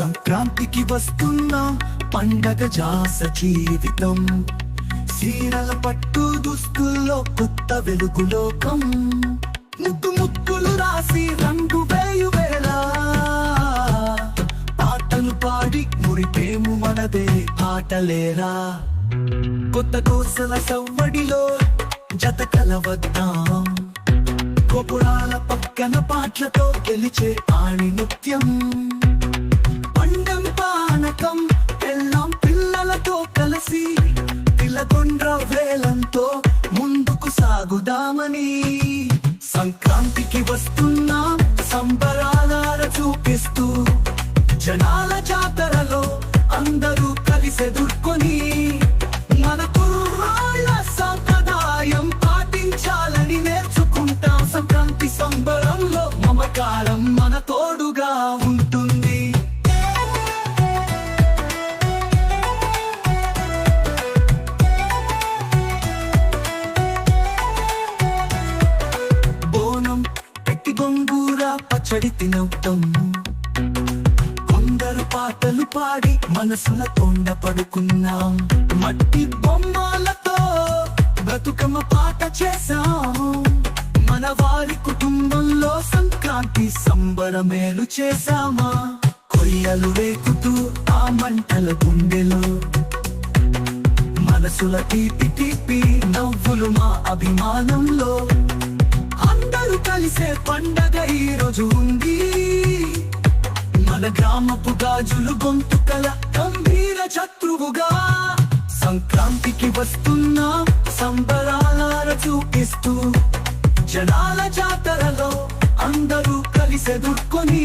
సంక్రాంతికి వస్తున్న పండగ జాస జీవితం. సీరల పట్టు దుస్తుల్లో కొత్త వెలుగు లోకం. ముద్దు ముద్దులు రాసి రంగు వేయు వేళ. పాటలు పాడి మురిపేము మనదే ఆటలేరా కొత్త కోసల సవ్వడిలో జత కలవద్దాం గోపురాల పక్కన పాటలతో గెలిచే ఆణి నృత్యం. పిల్లకొండ్ర వేలంతో ముందుకు సాగుదామని. సంక్రాంతికి వస్తున్నా సంబరాల చూపిస్తూ జనాల జాతరలో అందరూ కలిసెదుర్కొని మన కుర్రాళ్ళ సంప్రదాయం పాటించాలని నేర్చుకుంటాం. సంక్రాంతి సంబరంలో మమకారం మన తోడు పచ్చడి తినవుతాం కొందరు పాటలు పాడి మనసుల తొండ పడుకున్నాం. మట్టి బొమ్మలతో బతుకమ్మ పాట చేశాం మన వారి కుటుంబంలో సంక్రాంతి సంబరమేలు చేశామా? కొయ్యలు వేకుతూ ఆ మంటల గుండెలో. మనసుల తీపి తీపి నవ్వులు మా అభిమానంలో. అందరూ కలిసే పండగ ఈ రోజు ఉంది. మన గ్రామపు గాజులు గొంతుకల గంభీర శత్రువుగా సంక్రాంతికి వస్తున్న సంబరాల చూపిస్తూ జనాల జాతరలో అందరూ కలిసెదుర్కొని